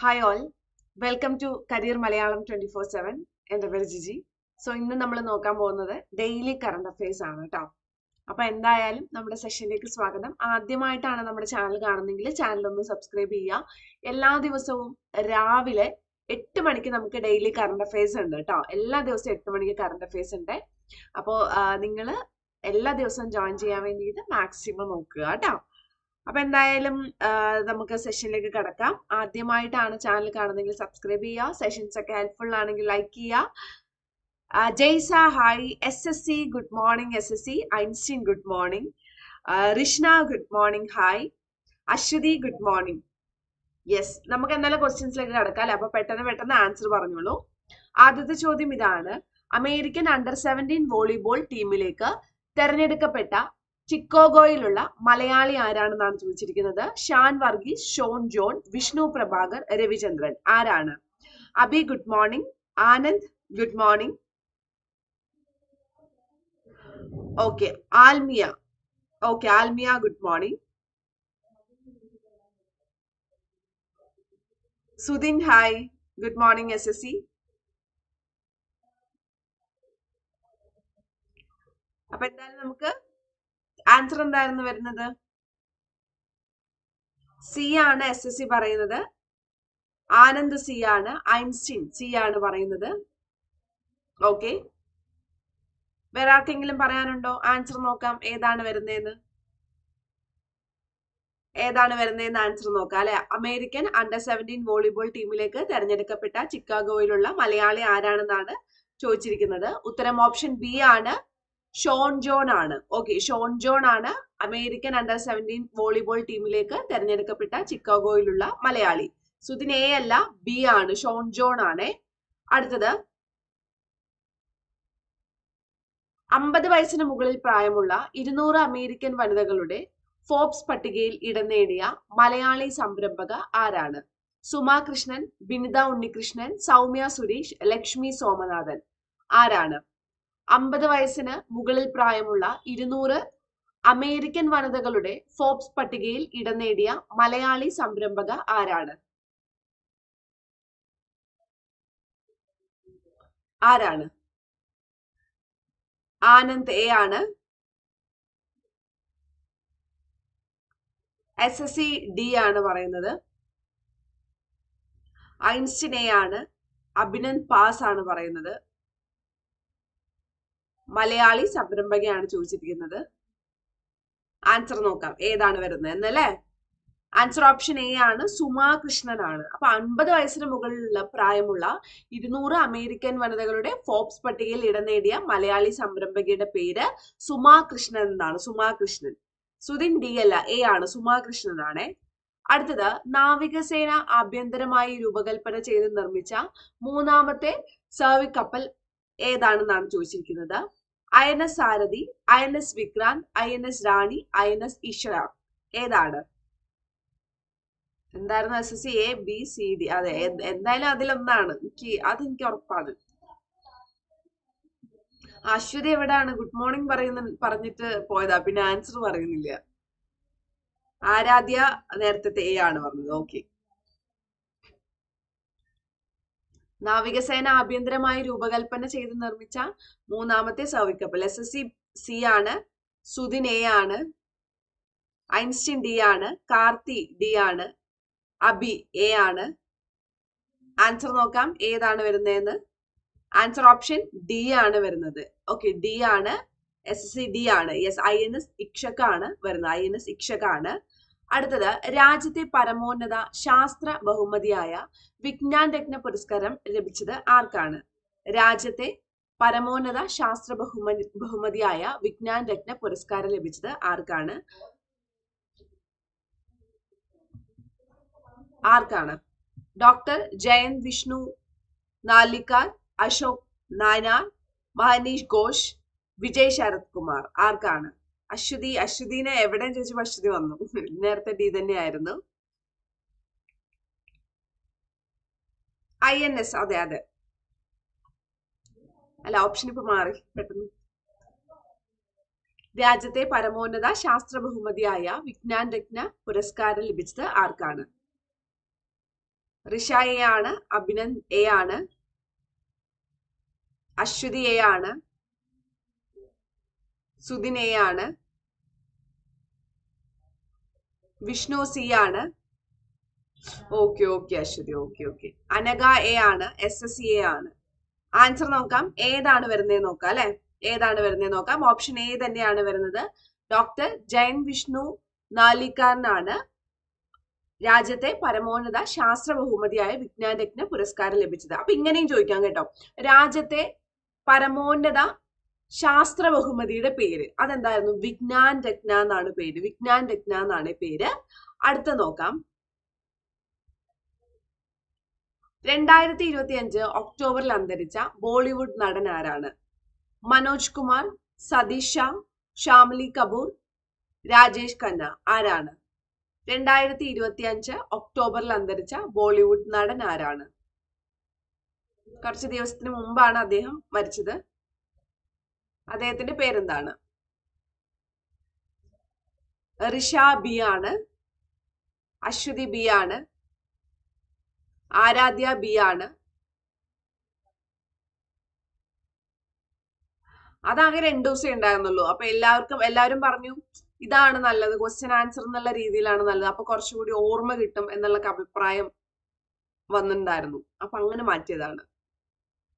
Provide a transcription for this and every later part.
Hi all welcome to career Malayalam twenty four seven എന്റെ പേര് Jiji. So ഇന്ന് നമ്മൾ നോക്കാൻ പോകുന്നത് ഡെയിലി കറണ്ട് അഫയേഴ്സ് ആണ് കേട്ടോ അപ്പൊ എന്തായാലും നമ്മുടെ സെഷനിലേക്ക് സ്വാഗതം. ആദ്യമായിട്ടാണ് നമ്മുടെ ചാനൽ കാണുന്നെങ്കിൽ ചാനൽ ഒന്ന് സബ്സ്ക്രൈബ് ചെയ്യുക എല്ലാ ദിവസവും രാവിലെ എട്ട് മണിക്ക് നമുക്ക് ഡെയിലി കറണ്ട് അഫയേഴ്സ് ഉണ്ട് കേട്ടോ എല്ലാ ദിവസവും എട്ട് മണിക്ക് കറണ്ട് അഫയേഴ്സ് ഉണ്ട്. അപ്പോൾ നിങ്ങൾ എല്ലാ ദിവസവും ജോയിൻ ചെയ്യാൻ വേണ്ടിയിട്ട് മാക്സിമം നോക്കുക കേട്ടോ അപ്പൊ എന്തായാലും നമുക്ക് സെഷനിലേക്ക് കിടക്കാം. ആദ്യമായിട്ടാണ് ചാനൽ കാണുന്നെങ്കിൽ സബ്സ്ക്രൈബ് ചെയ്യുക. സെഷൻസ് ഒക്കെ ഹെൽപ്ഫുൾ ആണെങ്കിൽ ലൈക്ക് ചെയ്യുക. Jaisa hi S S C good morning S S C Einstein good morning Rishna good morning hi Aswathy good morning yes നമുക്ക് എന്തായാലും ക്വസ്റ്റ്യൻസിലേക്ക് കടക്കാം അല്ലെ? അപ്പൊ പെട്ടെന്ന് പെട്ടെന്ന് ആൻസർ പറഞ്ഞോളൂ. ആദ്യത്തെ ചോദ്യം ഇതാണ്. അമേരിക്കൻ അണ്ടർ സെവന്റീൻ വോളിബോൾ ടീമിലേക്ക് തെരഞ്ഞെടുക്കപ്പെട്ട ചിക്കോഗോയിലുള്ള മലയാളി ആരാണെന്നാണ് ചോദിച്ചിരിക്കുന്നത്? ഷാൻ വർഗീസ് ഷോൺ ജോൺ വിഷ്ണു പ്രഭാകർ രവിചന്ദ്രൻ. ആരാണ്? Abi good morning. Anand good morning. Okay Almiya. Okay Almiya good morning. Sudin hi. Good morning S S C. അപ്പൊ എന്തായാലും നമുക്ക് ആൻസർ എന്തായിരുന്നു വരുന്നത്? സി ആണ് എസ് എസ് സി പറയുന്നത്. ആനന്ദ് സി ആണ്. ഐൻസ്റ്റീൻ സി ആണ് പറയുന്നത്. ഓക്കെ വേറെ ആർക്കെങ്കിലും പറയാനുണ്ടോ? ആൻസർ നോക്കാം. ഏതാണ് വരുന്നതെന്ന് ഏതാണ് വരുന്നതെന്ന് ആൻസർ നോക്കാം അല്ലെ? അമേരിക്കൻ അണ്ടർ സെവന്റീൻ വോളിബോൾ ടീമിലേക്ക് തെരഞ്ഞെടുക്കപ്പെട്ട ചിക്കാഗോയിലുള്ള മലയാളി ആരാണെന്നാണ് ചോദിച്ചിരിക്കുന്നത്. ഉത്തരം ഓപ്ഷൻ ബി ആണ്. ഷോൺ ജോൺ ആണ്. ഓക്കെ ഷോൺ ജോൺ ആണ് അമേരിക്കൻ അണ്ടർ സെവന്റീൻ വോളിബോൾ ടീമിലേക്ക് തെരഞ്ഞെടുക്കപ്പെട്ട ചിക്കാഗോയിലുള്ള മലയാളി. സുദിൻ എ അല്ല ബി ആണ്. ഷോൺ ജോൺ ആണ്. അടുത്തത്. അമ്പത് വയസ്സിന് മുകളിൽ പ്രായമുള്ള ഇരുന്നൂറ് അമേരിക്കൻ വനിതകളുടെ ഫോബ്സ് പട്ടികയിൽ ഇടം നേടിയ മലയാളി സംരംഭക ആരാണ്? സുമാ കൃഷ്ണൻ ബിനിത ഉണ്ണികൃഷ്ണൻ സൗമ്യ സുരേഷ് ലക്ഷ്മി സോമനാഥൻ. ആരാണ്? അമ്പത് വയസ്സിന് മുകളിൽ പ്രായമുള്ള ഇരുന്നൂറ് അമേരിക്കൻ വനിതകളുടെ ഫോബ്സ് പട്ടികയിൽ ഇടം നേടിയ മലയാളി സംരംഭക ആരാണ്? ആരാണ്? ആനന്ദ് എ ആണ്. എസ് എസ് സി ഡി ആണ് പറയുന്നത്. ഐൻസ്റ്റിൻ എ ആണ്. അഭിനന്ദ് പാസ് ആണ് പറയുന്നത്. മലയാളി സംരംഭകയാണ് ചോദിച്ചിരിക്കുന്നത്. ആൻസർ നോക്കാം. ഏതാണ് വരുന്നത് എന്നല്ലേ? ആൻസർ ഓപ്ഷൻ എ ആണ്. സുമാ കൃഷ്ണനാണ്. അപ്പൊ അൻപത് വയസ്സിന് മുകളിലുള്ള പ്രായമുള്ള ഇരുന്നൂറ് അമേരിക്കൻ വനിതകളുടെ ഫോബ്സ് പട്ടികയിൽ ഇടം നേടിയ മലയാളി സംരംഭകയുടെ പേര് സുമാ കൃഷ്ണൻ എന്നാണ്. സുമാ കൃഷ്ണൻ. സുധിൻ ഡി അല്ല എ ആണ്. സുമാ കൃഷ്ണനാണ്. അടുത്തത് നാവികസേന ആഭ്യന്തരമായി രൂപകൽപ്പന ചെയ്ത് നിർമ്മിച്ച മൂന്നാമത്തെ സർവി കപ്പൽ ഏതാണെന്നാണ് ചോദിച്ചിരിക്കുന്നത്. I N S Sarathi I N S Vikrant I N S Rani I N S Isha ഏതാണ്? എന്തായിരുന്നു S S C? A B C D അതെ എന്തായാലും അതിലൊന്നാണ്. എനിക്ക് അതെനിക്ക് ഉറപ്പാണ്. അശ്വതി എവിടാണ്? ഗുഡ് മോർണിംഗ് പറയുന്ന പറഞ്ഞിട്ട് പോയതാ. പിന്നെ ആൻസർ പറയുന്നില്ല. ആരാധ്യ നേരത്തെ എ ആണ് പറഞ്ഞത്. ഓക്കെ നാവികസേന ആഭ്യന്തരമായി രൂപകൽപ്പന ചെയ്ത് നിർമ്മിച്ച മൂന്നാമത്തെ സൗവിക്കപ്പൽ എസ് എസ് സി സി ആണ് സുദിൻ എ ആണ് ഐൻസ്റ്റീൻ ഡി ആണ് കാർത്തി ഡി ആണ് അബി എ ആണ്. ആൻസർ നോക്കാം ഏതാണ് വരുന്നതെന്ന്? ആൻസർ ഓപ്ഷൻ ഡി ആണ് വരുന്നത്. ഓക്കെ ഡി ആണ് എസ് എസ് സി ഡി ആണ്. യെസ് ഐ എൻ എസ് ഇക്ഷക്കാണ് വരുന്നത്. ഐ എൻ എസ് ഇക്ഷക്കാണ്. അടുത്തത് രാജ്യത്തെ പരമോന്നത ശാസ്ത്ര ബഹുമതിയായ വിജ്ഞാൻ രത്ന പുരസ്കാരം ലഭിച്ചത് ആർക്കാണ്? രാജ്യത്തെ പരമോന്നത ശാസ്ത്ര ബഹുമതി ബഹുമതിയായ വിജ്ഞാൻ രത്ന പുരസ്കാരം ലഭിച്ചത് ആർക്കാണ്? ആർക്കാണ്? ഡോക്ടർ ജയന്ത് വിഷ്ണു നാലിക്കാർ അശോക് നായനാർ മഹനീഷ് ഘോഷ് വിജയ് ശരത് കുമാർ. ആർക്കാണ്? അശ്വതി അശ്വതിനെ എവിടെ ചോദിച്ചപ്പോ അശ്വതി വന്നു. നേരത്തെ ഡി തന്നെയായിരുന്നു. ഐ എൻ എസ് അതെ അതെ. അല്ല ഓപ്ഷൻ ഇപ്പൊ മാറി പെട്ടെന്ന്. രാജ്യത്തെ പരമോന്നത ശാസ്ത്ര ബഹുമതിയായ വിജ്ഞാൻ രത്ന പുരസ്കാരം ലഭിച്ചത് ആർക്കാണ്? റിഷ എ ആണ് അഭിനന്ദ് എ ആണ് അശ്വതി എ ആണ് ആണ് വിഷ്ണു സി ആണ്. Okay okay Aswathy okay okay. Anagha A ആണ് എസ് എസ് സി എ ആണ്. ആൻസർ നോക്കാം. ഏതാണ് വരുന്നത് നോക്കാം അല്ലെ? ഏതാണ് വരുന്നത് നോക്കാം. ഓപ്ഷൻ എ തന്നെയാണ് വരുന്നത്. ഡോക്ടർ ജയൻ വിഷ്ണു നാലിക്കാരനാണ്. രാജ്യത്തെ പരമോന്നത ശാസ്ത്ര ബഹുമതിയായ വിജ്ഞാൻ പുരസ്കാരം ലഭിച്ചത്. അപ്പൊ ഇങ്ങനെയും ചോദിക്കാം കേട്ടോ. രാജ്യത്തെ പരമോന്നത ശാസ്ത്ര ബഹുമതിയുടെ പേര്. അതെന്തായിരുന്നു? വിജ്ഞാൻ രത്ന എന്നാണ് പേര്. വിജ്ഞാൻ രത്ന എന്നാണ് പേര്. അടുത്ത നോക്കാം. രണ്ടായിരത്തി ഇരുപത്തി അഞ്ച് ഒക്ടോബറിൽ അന്തരിച്ച ബോളിവുഡ് നടൻ ആരാണ്? മനോജ് കുമാർ സതീഷ് ഷാ ഷാമിലി കപൂർ രാജേഷ് ഖന്ന ആരാണ്? രണ്ടായിരത്തി ഇരുപത്തി അഞ്ച് ഒക്ടോബറിൽ അന്തരിച്ച ബോളിവുഡ് നടൻ ആരാണ്? കുറച്ച് ദിവസത്തിന് മുമ്പാണ് അദ്ദേഹം മരിച്ചത്. അദ്ദേഹത്തിന്റെ പേരെന്താണ്? ഋഷ ബി ആണ്. അശ്വതി ബി ആണ്. ആരാധ്യ ബി ആണ്. അതാകെ രണ്ടു ദിവസം ഉണ്ടായിരുന്നുള്ളൂ. അപ്പൊ എല്ലാവർക്കും എല്ലാവരും പറഞ്ഞു ഇതാണ് നല്ലത് ക്വസ്റ്റ്യൻ ആൻസർ എന്നുള്ള രീതിയിലാണ് നല്ലത്. അപ്പൊ കുറച്ചുകൂടി ഓർമ്മ കിട്ടും എന്നുള്ള അഭിപ്രായം വന്നിട്ടുണ്ടായിരുന്നു. അപ്പൊ അങ്ങനെ മാറ്റിയതാണ്.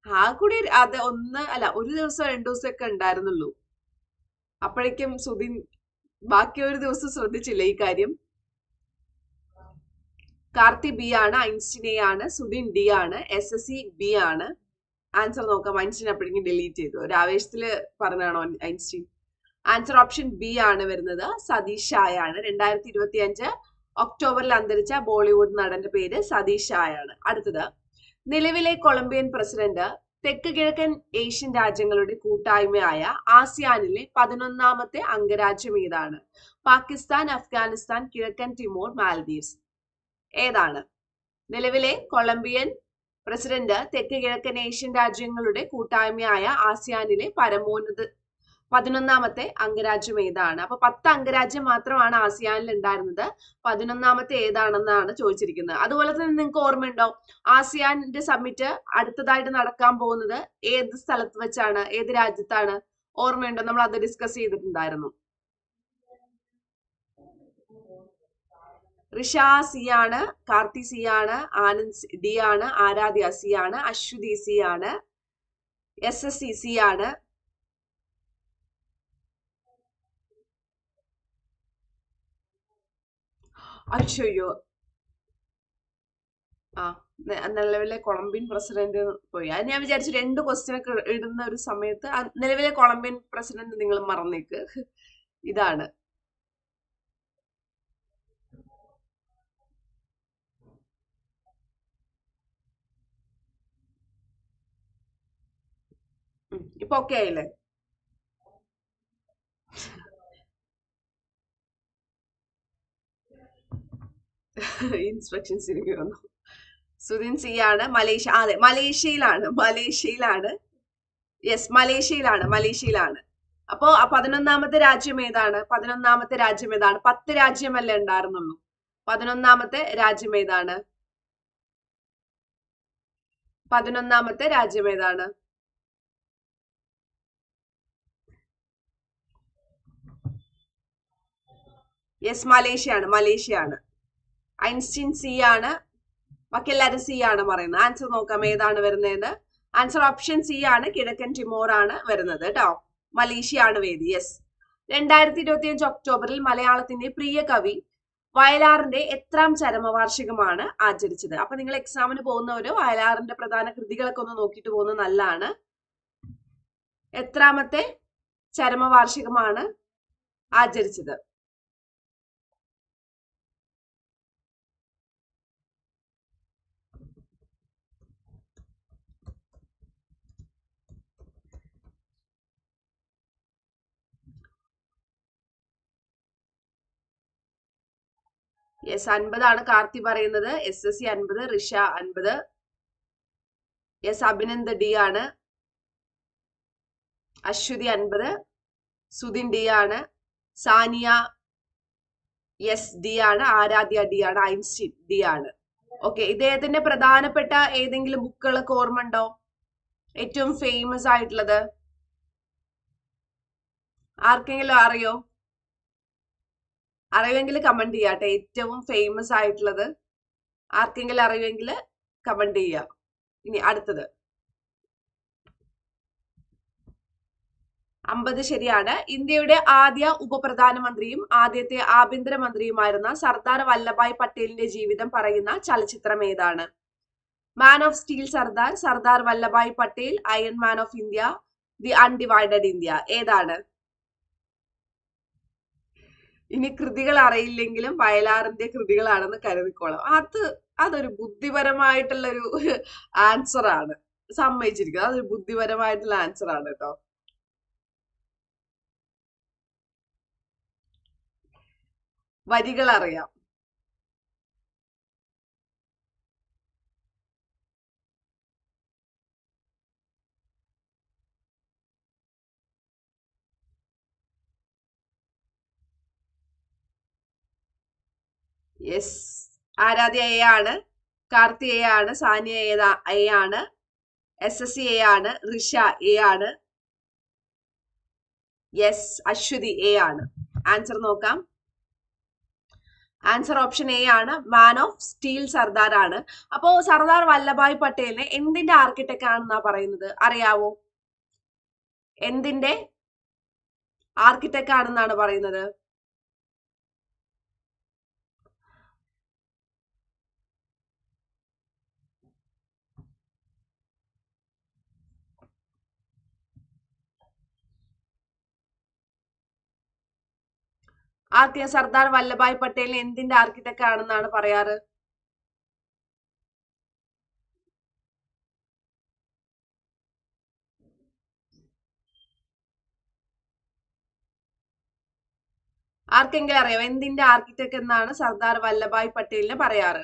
ആ കൂടി അത് ഒന്ന് അല്ല ഒരു ദിവസം രണ്ടു ദിവസം ഒക്കെ ഉണ്ടായിരുന്നുള്ളൂ. അപ്പോഴേക്കും സുധിൻ ബാക്കി ഒരു ദിവസം ശ്രദ്ധിച്ചില്ല ഈ കാര്യം? കാർത്തി ബി ആണ് ഐൻസ്റ്റീൻ എ ആണ് സുധിൻ ഡി ആണ് എസ് എസ് സി ബി ആണ്. ആൻസർ നോക്കാം. ഐൻസ്റ്റീൻ അപ്പോഴേക്കും ഡിലീറ്റ് ചെയ്തു? ഒരു ആവേശത്തിൽ പറഞ്ഞാണോ ഐൻസ്റ്റീൻ? ആൻസർ ഓപ്ഷൻ ബി ആണ് വരുന്നത്. സതീഷ് ഷായ ആണ്. രണ്ടായിരത്തി ഇരുപത്തി അഞ്ച് ഒക്ടോബറിൽ അന്തരിച്ച ബോളിവുഡ് നടന്റെ പേര് സതീഷ് ഷായ ആണ്. അടുത്തത്. നിലവിലെ കൊളംബിയൻ പ്രസിഡന്റ് തെക്ക് കിഴക്കൻ ഏഷ്യൻ രാജ്യങ്ങളുടെ കൂട്ടായ്മയായ ആസിയാനിലെ പതിനൊന്നാമത്തെ അംഗരാജ്യം ഏതാണ്? പാകിസ്ഥാൻ അഫ്ഗാനിസ്ഥാൻ കിഴക്കൻ ടിമോർ മാൽദീവ്സ്. ഏതാണ്? നിലവിലെ കൊളംബിയൻ പ്രസിഡന്റ് തെക്ക് കിഴക്കൻ ഏഷ്യൻ രാജ്യങ്ങളുടെ കൂട്ടായ്മയായ ആസിയാനിലെ പരമോന്നത പതിനൊന്നാമത്തെ അംഗരാജ്യം ഏതാണ്? അപ്പൊ പത്ത് അംഗരാജ്യം മാത്രമാണ് ആസിയാനിൽ ഉണ്ടായിരുന്നത്. പതിനൊന്നാമത്തെ ഏതാണെന്നാണ് ചോദിച്ചിരിക്കുന്നത്. അതുപോലെ തന്നെ നിങ്ങൾക്ക് ഓർമ്മയുണ്ടോ? ആസിയാനിന്റെ സമ്മിറ്റ് അടുത്തതായിട്ട് നടക്കാൻ പോകുന്നത് ഏത് സ്ഥലത്ത് വെച്ചാണ്? ഏത് രാജ്യത്താണ്? ഓർമ്മയുണ്ടോ? നമ്മൾ അത് ഡിസ്കസ് ചെയ്തിട്ടുണ്ടായിരുന്നു. ഋഷ സി ആണ് കാർത്തി സി ആണ് ആനന്ദ് ഡി ആണ് ആരാധ്യ സി ആണ് അശ്വതി സി ആണ് എസ് എസ് സി സി ആണ് അയ്യോ ആ നിലവിലെ കൊളംബിയൻ പ്രസിഡന്റ് പോയി. അത് ഞാൻ വിചാരിച്ചു രണ്ട് ക്വസ്റ്റ്യൻ ഒക്കെ ഇടുന്ന ഒരു സമയത്ത് നിലവിലെ കൊളംബിയൻ പ്രസിഡന്റ് നിങ്ങൾ മറന്നേക്ക്. ഇതാണ്. ഇപ്പൊ ഓക്കെ ആയില്ലേ? ഇൻസ്ട്രക്ഷൻസ് എനിക്ക് വന്നു സുദിൻ സി ആണ് മലേഷ്യ അതെ മലേഷ്യയിലാണ് മലേഷ്യയിലാണ് യെസ് മലേഷ്യയിലാണ് മലേഷ്യയിലാണ് അപ്പോ പതിനൊന്നാമത്തെ രാജ്യം ഏതാണ്? പതിനൊന്നാമത്തെ രാജ്യം ഏതാണ്? പത്ത് രാജ്യമല്ലേ ഉണ്ടായിരുന്നുള്ളൂ. പതിനൊന്നാമത്തെ രാജ്യം ഏതാണ്? പതിനൊന്നാമത്തെ രാജ്യം ഏതാണ്? യെസ് മലേഷ്യ ആണ് മലേഷ്യ മലേഷ്യയാണ് ഐൻസ്റ്റീൻ സി ആണ്. ബാക്കി എല്ലാവരും സി ആണ് പറയുന്നത്. ആൻസർ നോക്കാം ഏതാണ് വരുന്നതെന്ന്. ആൻസർ ഓപ്ഷൻ സി ആണ്. കിഴക്കൻ ടിമോർ ആണ് വരുന്നത് കേട്ടോ മലേഷ്യ ആണ് വേദി. യെസ് രണ്ടായിരത്തി ഇരുപത്തി അഞ്ച് ഒക്ടോബറിൽ മലയാളത്തിന്റെ പ്രിയ കവി വയലാറിന്റെ എത്രാം ചരമവാർഷികമാണ് ആചരിച്ചത്. അപ്പൊ നിങ്ങൾ എക്സാമിന് പോകുന്നവര് വയലാറിന്റെ പ്രധാന കൃതികളൊക്കെ ഒന്ന് നോക്കിയിട്ട് പോകുന്നത് നല്ലതാണ്. എത്രാമത്തെ ചരമവാർഷികമാണ് ആചരിച്ചത്. യെസ് അൻപതാണ് കാർത്തി പറയുന്നത്. എസ് എസ് സി അൻപത് റിഷ അൻപത്. യെസ് അഭിനന്ദ് ഡി ആണ്. അശ്വതി അൻപത്. സുധിൻ ഡി ആണ്. സാനിയ എസ് ഡി ആണ്. ആരാധ്യ ഡി ആണ്. ഐൻസ്റ്റീൻ ഡി ആണ്. ഓക്കെ ഇദ്ദേഹത്തിന്റെ പ്രധാനപ്പെട്ട ഏതെങ്കിലും ബുക്കുകളൊക്കെ ഓർമ്മ ഉണ്ടോ ഏറ്റവും ഫേമസ് ആയിട്ടുള്ളത്? ആർക്കെങ്കിലും അറിയോ? അറിയുമെങ്കിൽ കമന്റ് ചെയ്യാട്ടെ ഏറ്റവും ഫേമസ് ആയിട്ടുള്ളത് ആർക്കെങ്കിലും അറിയുമെങ്കിൽ കമന്റ് ചെയ്യുക ഇനി അടുത്തത്. അമ്പത് ശരിയാണ്. ഇന്ത്യയുടെ ആദ്യ ഉപപ്രധാനമന്ത്രിയും ആദ്യത്തെ ആഭ്യന്തരമന്ത്രിയുമായിരുന്ന സർദാർ വല്ലഭായ് പട്ടേലിന്റെ ജീവിതം പറയുന്ന ചലച്ചിത്രം ഏതാണ്? Man of steel Sardar Sardar Vallabhbhai Patel iron man of India the undivided India ഏതാണ്? ഇനി കൃതികൾ അറിയില്ലെങ്കിലും വയലാറിന്റെ കൃതികളാണെന്ന് കരുതിക്കോളാം. അത് അതൊരു ബുദ്ധിപരമായിട്ടുള്ള ഒരു ആൻസർ ആണ്. സമ്മതിച്ചിരിക്കുന്നത് അതൊരു ബുദ്ധിപരമായിട്ടുള്ള ആൻസർ ആണ് കേട്ടോ. വരികൾ അറിയാം യെസ്. ആരാധ്യ എ ആണ് കാർത്തി എ ആണ് സാനിയ എ ആണ് എസ് എസ് സി എ ആണ് ഋഷ എ ആണ്. യെസ് അശ്വതി എ ആണ്. ആൻസർ നോക്കാം. ആൻസർ ഓപ്ഷൻ എ ആണ്. മാൻ ഓഫ് സ്റ്റീൽ സർദാർ ആണ് അപ്പോ സർദാർ വല്ലഭായ് പട്ടേലിനെ എന്തിന്റെ ആർക്കിടെക്ട് ആണെന്നാ പറയുന്നത്? അറിയാവോ? എന്തിന്റെ ആർക്കിടെക്ട് ആണെന്നാണ് പറയുന്നത്? ആർക്ക് സർദാർ വല്ലഭായ് പട്ടേൽ എന്തിന്റെ ആർക്കിടെക്ട് ആണെന്നാണ് പറയാറ്? ആർക്കെങ്കിലും അറിയാം? എന്തിന്റെ ആർക്കിടെക്ട് എന്നാണ് സർദാർ വല്ലഭായ് പട്ടേലിനെ പറയാറ്?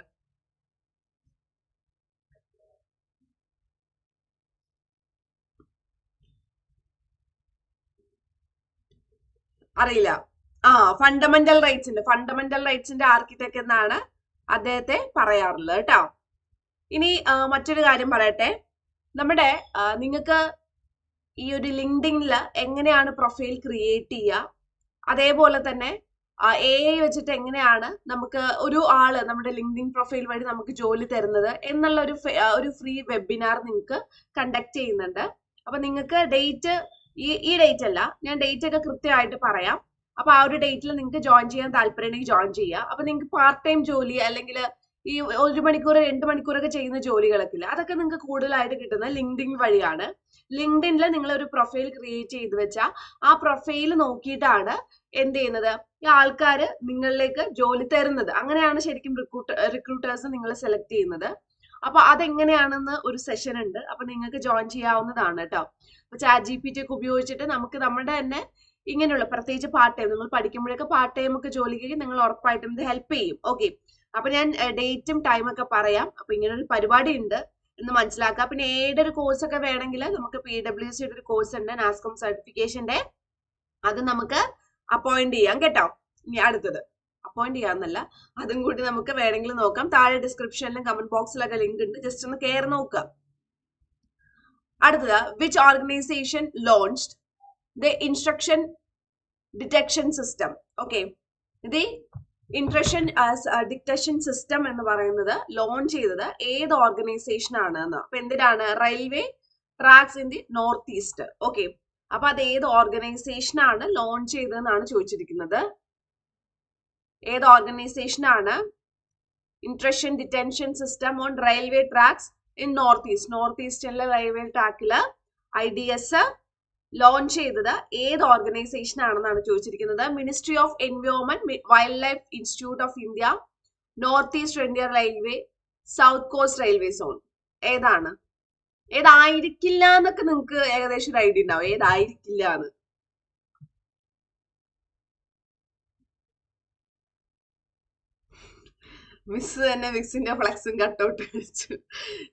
അറിയില്ല. ആ ഫണ്ടമെന്റൽ റൈറ്റ്സിന്റെ ഫണ്ടമെന്റൽ റൈറ്റ്സിന്റെ ആർക്കിടെക്ട് എന്നാണ് അദ്ദേഹത്തെ പറയാറുള്ളത് കേട്ടോ. ഇനി മറ്റൊരു കാര്യം പറയട്ടെ. നമ്മുടെ നിങ്ങൾക്ക് ഈ ഒരു ലിങ്ക്ഡിനിൽ എങ്ങനെയാണ് പ്രൊഫൈൽ ക്രിയേറ്റ് ചെയ്യുക? അതേപോലെ തന്നെ എ ഐ വെച്ചിട്ട് എങ്ങനെയാണ് നമുക്ക് ഒരു ആൾ നമ്മുടെ ലിങ്ക്ഡിൻ പ്രൊഫൈൽ വഴി നമുക്ക് ജോലി തരുന്നത് എന്നുള്ള ഒരു ഒരു ഫ്രീ വെബിനാർ നിങ്ങൾക്ക് കണ്ടക്ട് ചെയ്യുന്നുണ്ട്. അപ്പൊ നിങ്ങൾക്ക് ഡേറ്റ് ഈ ഈ ഡേറ്റ് അല്ല ഞാൻ ഡേറ്റ് ഒക്കെ കൃത്യമായിട്ട് പറയാം. അപ്പൊ ആ ഒരു ഡേറ്റിൽ നിങ്ങൾക്ക് ജോയിൻ ചെയ്യാൻ താല്പര്യമുണ്ടെങ്കിൽ ജോയിൻ ചെയ്യുക അപ്പൊ നിങ്ങൾക്ക് പാർട്ട് ടൈം ജോലി അല്ലെങ്കിൽ ഈ ഒരു മണിക്കൂർ രണ്ട് മണിക്കൂറൊക്കെ ചെയ്യുന്ന ജോലികളൊക്കെ അതൊക്കെ നിങ്ങൾക്ക് കൂടുതലായിട്ട് കിട്ടുന്നത് ലിങ്ക്ഡിൻ വഴിയാണ്. ലിങ്ക്ഡിനിൽ നിങ്ങൾ ഒരു പ്രൊഫൈൽ ക്രിയേറ്റ് ചെയ്ത് വെച്ചാൽ ആ പ്രൊഫൈൽ നോക്കിയിട്ടാണ് എന്ത് ചെയ്യുന്നത്? ഈ ആൾക്കാർ നിങ്ങളിലേക്ക് ജോലി തരുന്നത്. അങ്ങനെയാണ് ശരിക്കും റിക്രൂട്ട് റിക്രൂട്ടേഴ്സ് നിങ്ങൾ സെലക്ട് ചെയ്യുന്നത്. അപ്പൊ അതെങ്ങനെയാണെന്ന് ഒരു സെഷൻ ഉണ്ട്. അപ്പൊ നിങ്ങൾക്ക് ജോയിൻ ചെയ്യാവുന്നതാണ് കേട്ടോ അപ്പൊ ചാറ്റ് ജി പി ടി ഒക്കെ ഉപയോഗിച്ചിട്ട് നമുക്ക് നമ്മുടെ തന്നെ ഇങ്ങനെയുള്ള പ്രത്യേകിച്ച് പാർട്ട് ടൈം നിങ്ങൾ പഠിക്കുമ്പോഴൊക്കെ പാർട്ട് ടൈം ഒക്കെ ജോലിക്ക് നിങ്ങൾ ഉറപ്പായിട്ടും ഇത് ഹെൽപ്പ് ചെയ്യും. ഓക്കെ അപ്പൊ ഞാൻ ഡേറ്റും ടൈം ഒക്കെ പറയാം. അപ്പൊ ഇങ്ങനെ ഒരു പരിപാടി ഉണ്ട്. എന്ന് മനസ്സിലാക്കുക പിന്നെ ഏതൊരു കോഴ്സ് ഒക്കെ വേണമെങ്കിൽ നമുക്ക് പി ഡബ്ല്യു സിയുടെ ഒരു കോഴ്സ് ഉണ്ട് നാസ്കോം സർട്ടിഫിക്കേഷന്റെ അത് നമുക്ക് അപ്പോയിന്റ് ചെയ്യാം കേട്ടോ. ഇനി അടുത്തത്. അപ്പോയിന്റ് ചെയ്യാന്നല്ല അതും കൂടി നമുക്ക് വേണമെങ്കിൽ നോക്കാം. താഴെ ഡിസ്ക്രിപ്ഷനിലും കമന്റ് ബോക്സിലൊക്കെ ലിങ്ക് ഉണ്ട്. ജസ്റ്റ് ഒന്ന് കയറി നോക്കുക അടുത്തത് which organisation launched the instruction detection system okay ഇത് ഇൻട്രഷൻ ഡിറ്റക്ഷൻ സിസ്റ്റം എന്ന് പറയുന്നത് ലോഞ്ച് ചെയ്തത് ഏത് ഓർഗനൈസേഷൻ ആണ് എന്ന്. അപ്പൊ എന്തിനാണ്? Railway tracks in the north east okay അപ്പൊ അത് ഏത് ഓർഗനൈസേഷൻ ആണ് ലോഞ്ച് ചെയ്തതെന്നാണ് ചോദിച്ചിരിക്കുന്നത്. ഏത് ഓർഗനൈസേഷൻ ആണ്? Intrusion detention system on railway tracks in north east north ഈസ്റ്റിലെ railway ട്രാക്കിൽ ഐ ഡി എസ് ലോഞ്ച് ചെയ്തത് ഏത് ഓർഗനൈസേഷൻ ആണെന്നാണ് ചോദിച്ചിരിക്കുന്നത്? Ministry of environment wildlife institute of India north east India railway south coast railway zone ഏതാണ്? ഏതായിരിക്കില്ല എന്നൊക്കെ നിങ്ങൾക്ക് ഏകദേശം ഒരു ഐഡിയ ഉണ്ടാവും. ഏതായിരിക്കില്ല എന്ന്. മിസ് തന്നെ മിസ്സിന്റെ ഫ്ലെക്സും കട്ടൗട്ട് വെച്ചു.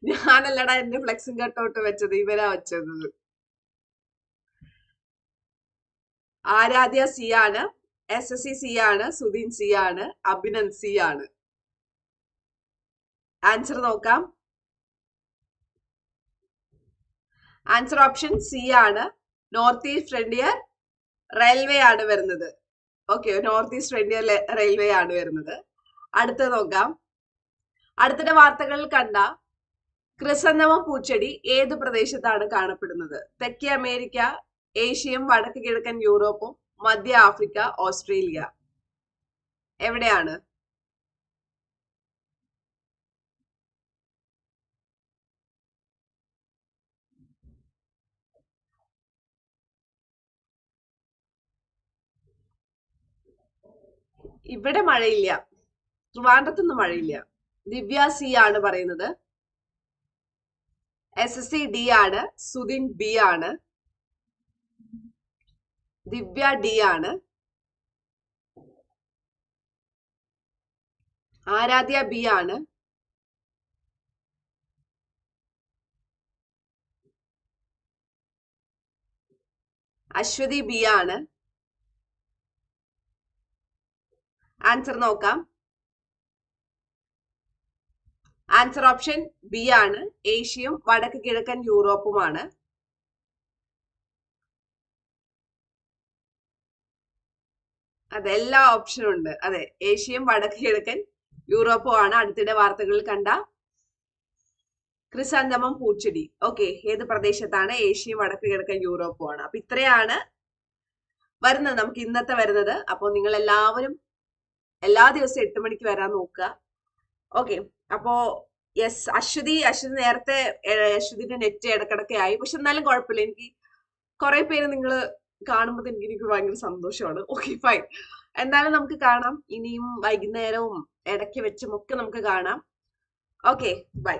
ഞാനല്ലടാ എന്റെ ഫ്ലെക്സും കട്ടൗട്ട് വെച്ചത്. ഇവരാ വെച്ചത്. ആരാധ്യ സി ആണ് എസ് എസ് സി സി ആണ് സുധീൻ സി ആണ് അഭിനന്ദ് സി ആണ്. ആൻസർ നോക്കാം. ആൻസർ ഓപ്ഷൻ സി ആണ്. നോർത്ത് ഈസ്റ്റ് ഫ്രണ്ടിയർ റെയിൽവേ ആണ് വരുന്നത്. Okay north east frontier railway ആണ് വരുന്നത്. അടുത്ത നോക്കാം. അടുത്തിടെ വാർത്തകളിൽ കണ്ട ക്രിസന്തമ പൂച്ചെടി ഏത് പ്രദേശത്താണ് കാണപ്പെടുന്നത്? തെക്കേ അമേരിക്ക ഏഷ്യയും വടക്ക് കിഴക്കൻ യൂറോപ്പും മധ്യ ആഫ്രിക്ക ഓസ്ട്രേലിയ. എവിടെയാണ്? ഇവിടെ മഴയില്ല. ട്രിവാൻഡ്രത്തൊന്നും മഴയില്ല. ദിവ്യ സി ആണ് പറയുന്നത്. എസ് എസ് സി ഡി ആണ് സുദിൻ ബി ആണ്. ദിവ്യ ഡി ആണ്. ആരാധ്യ ബി ആണ്. അശ്വതി ബി ആണ്. ആൻസർ നോക്കാം. ആൻസർ ഓപ്ഷൻ ബി ആണ്. ഏഷ്യയും വടക്ക് കിഴക്കൻ യൂറോപ്പുമാണ്. അതെ എല്ലാ ഓപ്ഷനും ഉണ്ട്. അതെ ഏഷ്യയും വടക്ക് കിഴക്കൻ യൂറോപ്പും ആണ് അടുത്തിടെ വാർത്തകളിൽ കണ്ട ക്രിസാന്തമം പൂച്ചെടി. ഓക്കെ ഏത് പ്രദേശത്താണ് ഏഷ്യയും വടക്ക് കിഴക്കൻ യൂറോപ്പും ആണ് അപ്പൊ ഇത്രയാണ് വരുന്നത് നമുക്ക് ഇന്നത്തെ വരുന്നത്. അപ്പോൾ നിങ്ങൾ എല്ലാവരും എല്ലാ ദിവസവും എട്ട് മണിക്ക് വരാൻ നോക്കുക. ഓക്കെ അപ്പോ യെസ് അശ്വതി അശ്വതി നേരത്തെ അശ്വതിന്റെ നെറ്റ് ഇടക്കിടക്കെ ആയി. പക്ഷെ എന്നാലും കുഴപ്പമില്ല എനിക്ക് കുറെ പേര് നിങ്ങൾ കാണുമ്പോൾ എനിക്ക് എനിക്ക് ഭയങ്കര സന്തോഷമാണ്. ഓക്കെ ഫൈൻ എന്തായാലും നമുക്ക് കാണാം. ഇനിയും വൈകുന്നേരവും ഇടയ്ക്ക് വെച്ചും ഒക്കെ നമുക്ക് കാണാം. Okay bye